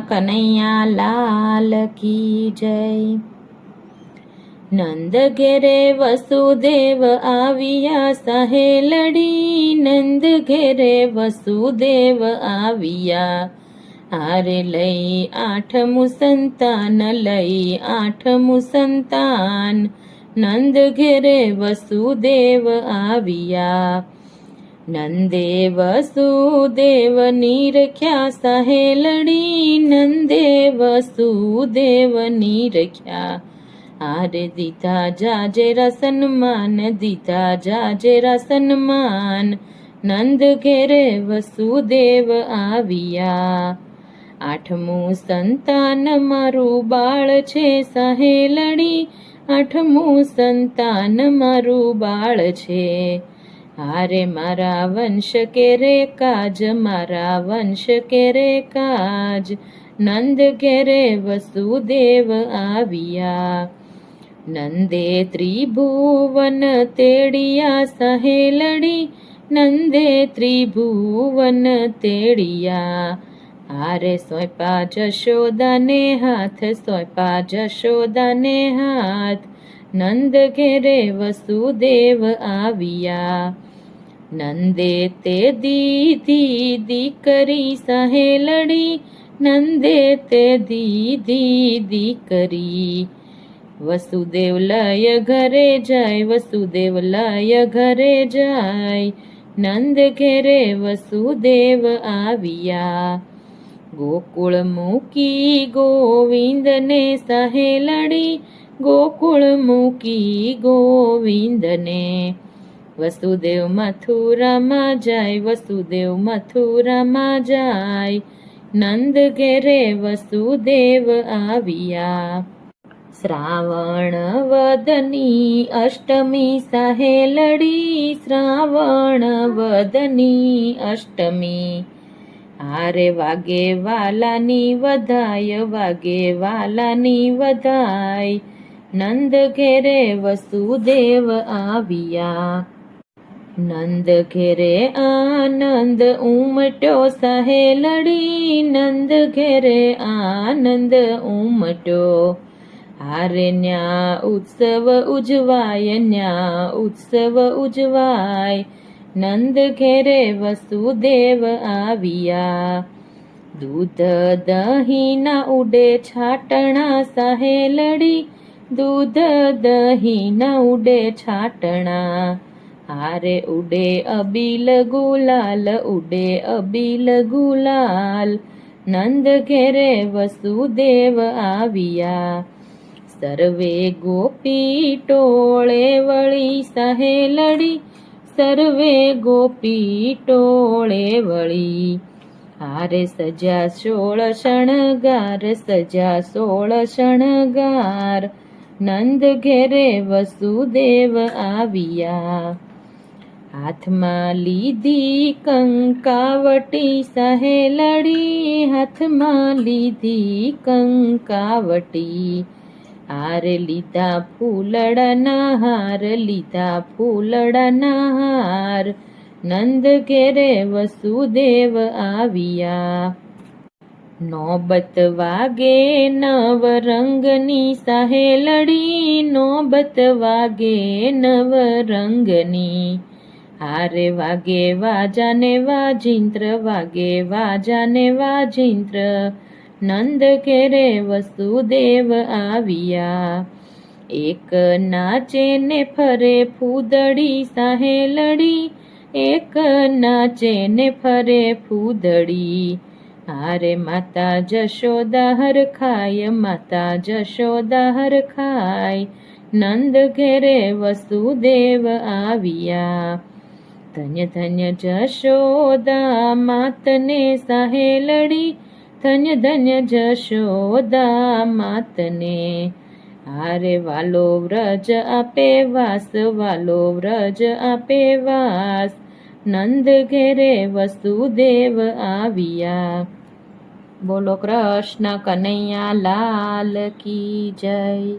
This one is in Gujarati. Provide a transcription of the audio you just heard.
કનૈયા લાલ કી જય. નંદ ઘેરે વસુદેવ આવ્યા સહેલડી. નંદ ઘેરે વસુદેવ આવ્યા. આરે લઈ આઠમું સંતાન, લઈ આઠમું સંતાન. નંદ ઘેરે વસુદેવ આવ્યા. નંદે વસુદેવ નિરખ્યા સહેલડી નંદે વસુદેવ નિરખ્યા આરે દીધા જાજેરા માન દીધા જાજેરા માન નંદ ઘેરે વસુદેવ આવ્યા. આઠમું સંતાન મારું બાળ છે સહેલડી. આઠમું સંતાન મારું બાળ છે. હારે મારા વંશ કેરે કાજ, મારા વંશ કેરે કાજ. નંદ ઘેરે વસુદેવ આવ્યા. નંદે ત્રિભુવન તેડિયા સહેલડી. નંદે ત્રિભુવન તેડિયા. હારે સોંપા જશોદાને હાથ સોંપા જશોદાને હાથ. નંદ ઘેરે વસુદેવ આવ્યા. નંદે તે દીધી દીકરી સહેલડી નંદે તે દીધી દીકરી. વસુદેવ લય ઘરે જાય, વસુદેવ લય ઘરે જાય. નંદ ઘેરે વસુદેવ આવ્યા. ગોકુળ મૂકી ગોવિંદને સહેલડી ગોકુળ મૂકી ગોવિંદને વસુદેવ મથુરામાં જાય, વસુદેવ મથુરામાં જાય. નંદ ઘેરે વસુદેવ આવ્યા. શ્રાવણ વદની અષ્ટમી સહેલડી શ્રાવણ વદની અષ્ટમી. હારે વાગે વાલાની વધાય, વાગે વાલાની વધાય. નંદ ઘેરે વસુદેવ આવ્યા. નંદ ઘેરે આનંદ ઉમટ્યો સહેલડી નંદ ઘેરે આનંદ ઉમટ્યો. હારે ન્યા ઉત્સવ ઉજવાય, ન્યા ઉત્સવ ઉજવાય. નંદ ઘેરે વસુદેવ આવ્યા. દૂધ દહીંના ઉડે છાટણા સહેલડી દૂધ દહીંના ઉડે છાટણા હારે ઉડે અબીલ ગુલાલ, ઉડે અબીલ ગુલાલ. નંદ ઘેરે વસુદેવ આવ્યા. સર્વે ગોપી ટોળે વળી સહેલડી સર્વે ગોપી ટોળે વળી. હારે સજા સોળ શણગાર, સજા સોળ શણગાર. નંદ ઘેરે વસુદેવ આવ્યા. હાથમાં લીધી કંકાવટી સહેલડી હાથમાં લીધી કંકાવટી. હાર લીધા ફૂલડાના હાર, લીધા ફૂલડાના હાર. નંદ ઘેરે વસુદેવ આવ્યા. નોબત વાગે નવ રંગની સહેલડી નોબત વાગે નવ રંગની હારે વાગે વાજાને વાજિંત્ર, વાગે વાજાને વાજિંત્ર. નંદ ઘેરે વસુદેવ આવ્યા. એક નાચે ને ફરે ફૂદડી સહેલડી એક નાચે ને ફરે ફૂદડી. હારે માતા જશોદા હર ખાય, માતા જશોદા હર ખાય. નંદ ઘેરે વસુદેવ આવ્યા. ધન્ય ધન્ય જશોદા માતને સહેલડી ધન્ય ધન્ય જશોદા માતને. આરે વાલો વ્રજ આપે વાસ, વાલો વ્રજ આપે વાસ. નંદ ઘેરે વસુદેવ આવ્યા. બોલો કૃષ્ણ કનૈયા લાલ કી જય.